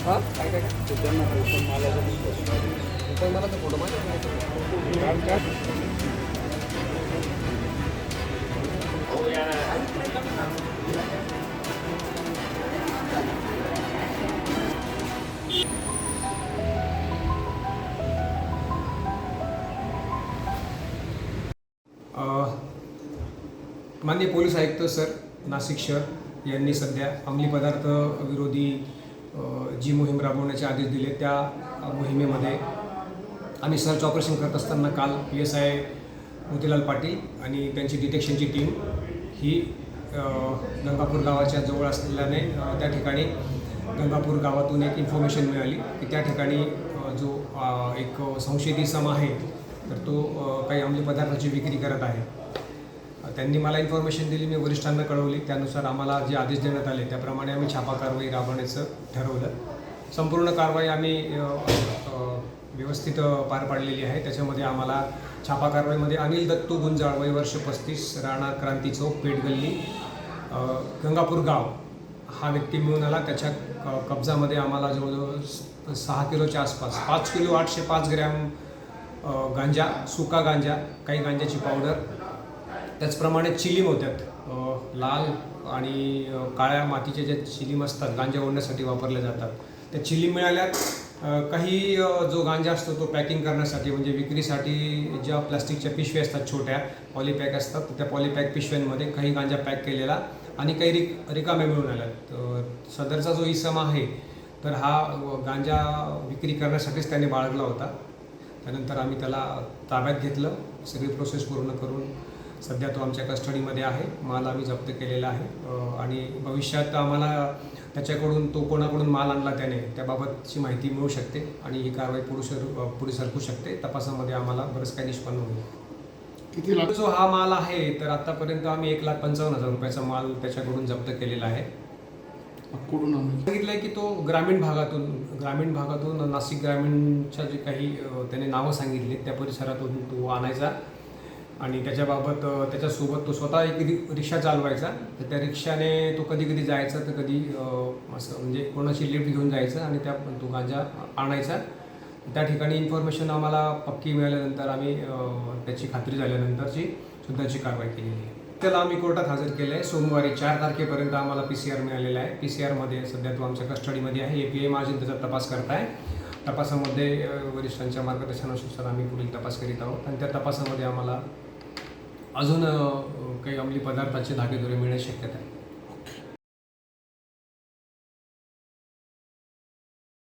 हां? काय काय पण मला तर फोटो माहिती मान्य माननीय पोलीस आयुक्त सर नाशिक शहर यांनी सध्या अंमली पदार्थ विरोधी जी मोहीम राबवण्याचे आदेश दिले त्या मोहिमेमध्ये आम्ही सर्च ऑपरेशन करत असताना काल P S I Motilal Patil आणि त्यांची डिटेक्शनची टीम ही गंगापूर गावाच्या जवळ असल्याने त्या ठिकाणी गंगापूर गावातून एक इन्फॉर्मेशन मिळाली की त्या ठिकाणी जो एक संशयित इसम आहे तर तो काही अंमली पदार्थाची विक्री करत आहे. त्यांनी मला इन्फॉर्मेशन दिली मी वरिष्ठांना कळवली. त्यानुसार आम्हाला जे आदेश देण्यात आले त्याप्रमाणे आम्ही छापा कारवाई राबवण्याचं ठरवलं. संपूर्ण कारवाई आम्ही व्यवस्थित पार पाडलेली आहे. त्याच्यामध्ये आम्हाला छापा कारवाईमध्ये अनिल दत्तू गुंजाळ वय वर्ष पस्तीस राणा क्रांती चौक पेठ गल्ली गंगापूर गाव. हा व्यक्ती मिळून आला. त्याच्या क- कब्जामध्ये आम्हाला जवळजवळ स- सहा किलोच्या आसपास पाच किलो आठशे पाच ग्रॅम गांजा सुका गांजा काही गांजाची पावडर त्याचप्रमाणे चिलीम होत्यात लाल आणि काळ्या मातीचे ज्या चिलीम असतात गांजा ओढण्यासाठी वापरल्या जातात. त्या चिलीम मिळाल्यात काही जो गांजा असतो तो पॅकिंग करण्यासाठी म्हणजे विक्रीसाठी ज्या प्लास्टिकच्या पिशव्या असतात छोट्या पॉलीपॅक असतात त्या पॉलीपॅक पिशव्यांमध्ये काही गांजा पॅक केलेला आणि काही रिक रिकामे मिळून आल्यात सदरचा जो इसम आहे तर हा गांजा विक्री करण्यासाठीच त्याने बाळगला होता. त्यानंतर आम्ही त्याला ताब्यात घेतलं सगळी प्रोसेस पूर्ण करून सध्या तो आमच्या कस्टडीमध्ये आहे. माल आम्ही जप्त केलेला आहे. आणि भविष्यात आम्हाला त्याच्याकडून तो कोणाकडून माल आणला त्याने त्याबाबतची माहिती मिळू शकते आणि ही कारवाई पुढे सर पुढे सरकू शकते. तपासामध्ये आम्हाला बरंच काही निष्पन्न होईल. किती लाख? जो हा माल आहे तर आतापर्यंत आम्ही एक लाख पंचावन्न हजार रुपयाचा माल त्याच्याकडून जप्त केलेला आहे. कुठून सांगितलंय की तो ग्रामीण भागातून ग्रामीण भागातून नाशिक ग्रामीणच्या जे काही त्याने नावं सांगितली त्या परिसरातून तो आणायचा. आणि त्याच्याबाबत त्याच्यासोबत तो स्वतः एक रिक्षा चालवायचा. तर त्या रिक्षाने तो कधी कधी जायचा तर कधी असं म्हणजे कोणाची लिफ्ट घेऊन जायचं आणि त्या तो गांजा आणायचा. त्या ठिकाणी इन्फॉर्मेशन आम्हाला पक्की मिळाल्यानंतर आम्ही त्याची खात्री झाल्यानंतरची सुद्धाची कारवाई केलेली आहे. त्याला आम्ही कोर्टात हजर केलं आहे सोमवारी चार तारखेपर्यंत आम्हाला पी सी आर मिळालेला आहे. पी सी आरमध्ये सध्या तो आमच्या कस्टडीमध्ये आहे. ए पी एम महाजन त्याचा तपास करताय. तपासामध्ये वरिष्ठांच्या मार्गदर्शनानुसार आम्ही पुढील तपास करीत आहोत. आणि त्या तपासामध्ये आम्हाला अजून काही अंमली पदार्थाचे धागेदोरे मिळण्याची शक्यता आहे.